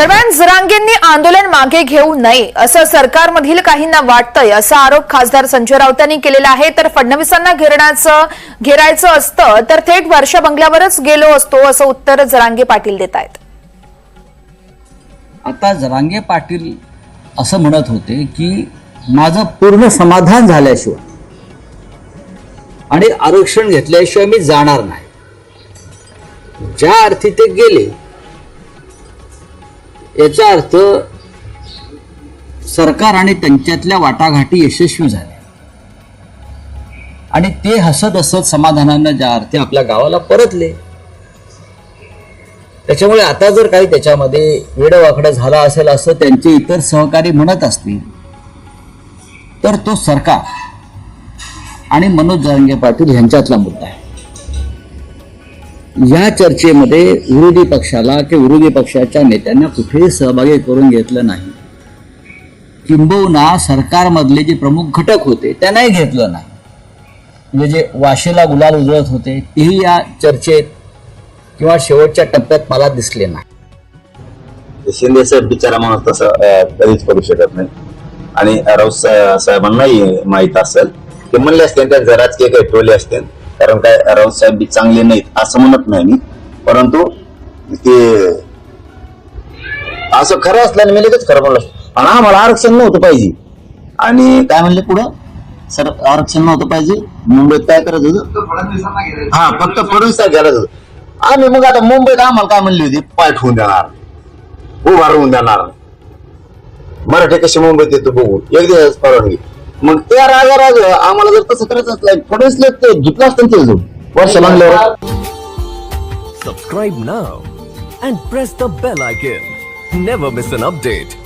दरम्यान जरांगेंनी आंदोलन मागे घेऊ नये असं सरकारमधील काहींना वाटतंय असा आरोप खासदार संजय राऊत यांनी केलेला आहे. तर फडणवीसांना घेरण्याचं घेरायचं असतं तर थेट वर्षा बंगल्यावरच गेलो असतो असं उत्तर जरांगे पाटील देत आहेत. आता जरांगे पाटील असं म्हणत होते की माझं पूर्ण समाधान झाल्याशिवाय आणि आरक्षण घेतल्याशिवाय मी जाणार नाही. ज्या अर्थी ते गेले याचा अर्थ सरकार आणि त्यांच्यातल्या वाटाघाटी यशस्वी झाल्या. आणि ते हसत हसत समाधानानं ज्या अर्थी आपल्या गावाला परतले. त्याच्यामुळे आता जर काही त्याच्यामध्ये वेडवाकडं झालं असेल असं त्यांचे इतर सहकारी म्हणत असतील तर तो सरकार आणि मनोज जरांगे पाटील यांच्यातला मुद्दा आहे. या चर्चेमध्ये विरोधी पक्षाला किंवा विरोधी पक्षाच्या नेत्यांना कुठेही सहभागी करून घेतलं नाही. किंबहुना सरकारमधले जे प्रमुख घटक होते त्यांनाही घेतलं नाही. म्हणजे जे वाशेला गुलाल उजळत होते तेही या चर्चेत किंवा शेवटच्या टप्प्यात मला दिसले नाही. शिंदे साहेब बिचारा माणूस तसं कधीच करू शकत नाही. आणि राऊत साहेबांनाही माहीत असेल ते म्हणले असते त्यांचे राजकीय काही टोले असते कारण काय राऊत साहेब बी चांगले नाहीत असं म्हणत नाही मी. परंतु ते असं खरं असल्याने मी लगेच खरं म्हणलं. आणि आम्हाला आरक्षण नव्हतं पाहिजे. आणि काय म्हणले पुढं? सर आरक्षण नव्हतं पाहिजे. मुंबईत काय करत होतं? हा फक्त फडणवीस गेलं होतं. आम्ही मग आता मुंबईत आम्हाला काय म्हणली होती? पाय ठेवून देणार. उभा राहून देणार. मराठी कशी मुंबईत येतो बघू एक दिवस परवानगी. मग त्या राजा राजा आम्हाला जर तसं करायचं असलं फडणवीस ते जिंकलं असतं ना ते अजून वर्ष लागल्यावर Subscribe now and press the bell icon. Never miss an update.